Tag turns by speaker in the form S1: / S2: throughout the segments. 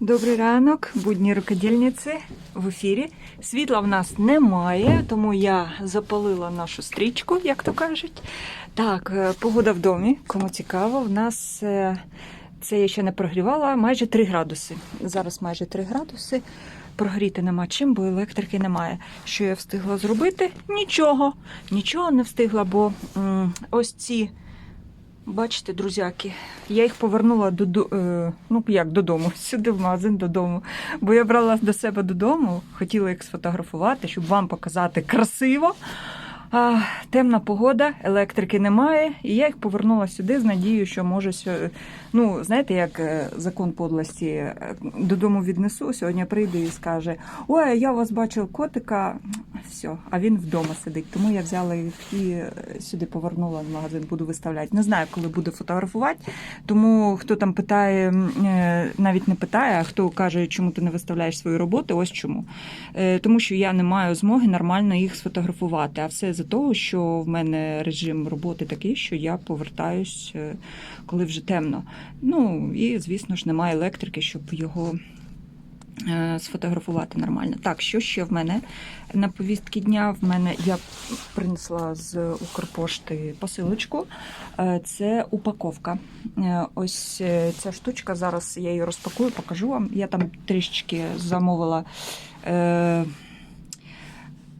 S1: Добрий ранок, будні рукодільниці в ефірі. Світла в нас немає, тому я запалила нашу стрічку, як то кажуть. Так, е, погода в домі, кому цікаво, в нас е, це я ще не прогрівала, майже 3 градуси. Зараз майже 3 градуси. Прогріти нема чим, бо електрики немає. Що я встигла зробити? Нічого. Нічого не встигла, бо м, ось ці. Бачите, друзяки, я їх повернула до, е, ну як додому, сюди в магазин додому. Бо я брала до себе додому, хотіла їх сфотографувати, щоб вам показати красиво. А, темна погода, електрики немає, і я їх повернула сюди з надією, що може ну, знаєте, як е, закон подлості е, додому віднесу. Сьогодні прийде і скаже: Ой, я вас бачив котика. Все, а він вдома сидить. Тому я взяла їх і е, сюди повернула в магазин, буду виставляти. Не знаю, коли буду фотографувати. Тому хто там питає, е, навіть не питає, а хто каже, чому ти не виставляєш свої роботи, ось чому. Е, Тому що я не маю змоги нормально їх сфотографувати. А все за того, що в мене режим роботи такий, що я повертаюсь, коли вже темно. Ну і звісно ж немає електрики, щоб його. Е, Сфотографувати нормально. Так, що ще в мене на повістки дня? В мене я принесла з Укрпошти посилочку. Е, Це упаковка. Е, Ось ця штучка. Зараз я її розпакую, покажу вам. Я там трішечки замовила.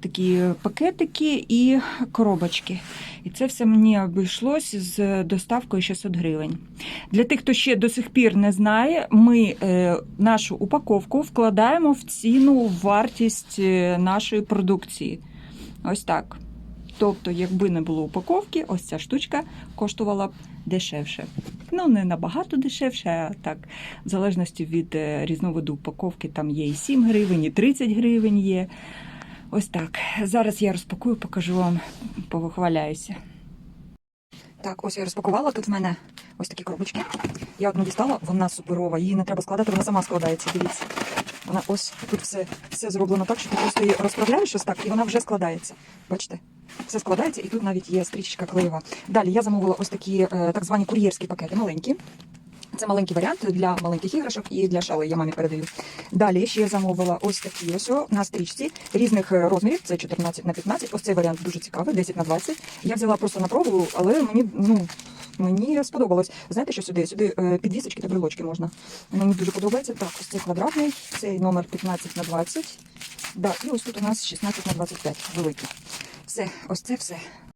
S1: Такі пакетики і коробочки. І це все мені обійшлось з доставкою 600 гривень. Для тих, хто ще до сих пір не знає, ми е, нашу упаковку вкладаємо в ціну в вартість е, нашої продукції. Ось так. Тобто, якби не було упаковки, ось ця штучка коштувала б дешевше. Ну, не набагато дешевше, а так, в залежності від е, різновиду упаковки, там є і 7 гривень, і 30 гривень є. Ось так. Зараз я розпакую, покажу вам, повихваляюся. Так, ось я розпакувала. Тут в мене ось такі коробочки. Я одну дістала, вона суперова, її не треба складати, вона сама складається. Дивіться. Вона ось тут все, все зроблено так, що ти просто її розправляєш ось так, і вона вже складається. Бачите? Все складається, і тут навіть є стрічечка клеєва. Далі я замовила ось такі е, так звані кур'єрські пакети, маленькі. Це маленький варіант для маленьких іграшок і для шали я мамі передаю. Далі ще замовила ось такі ось на стрічці різних е, розмірів. Це 14 на 15. Ось цей варіант дуже цікавий, 10 на 20. Я взяла просто на пробу, але мені ну. Мені сподобалось. Знаєте, що сюди? Сюди е, підвісочки та брелочки можна. Мені дуже подобається. Так, ось цей квадратний, цей номер 15 на 20. Да, і ось тут у нас 16 на 25 великий. Все, ось це все.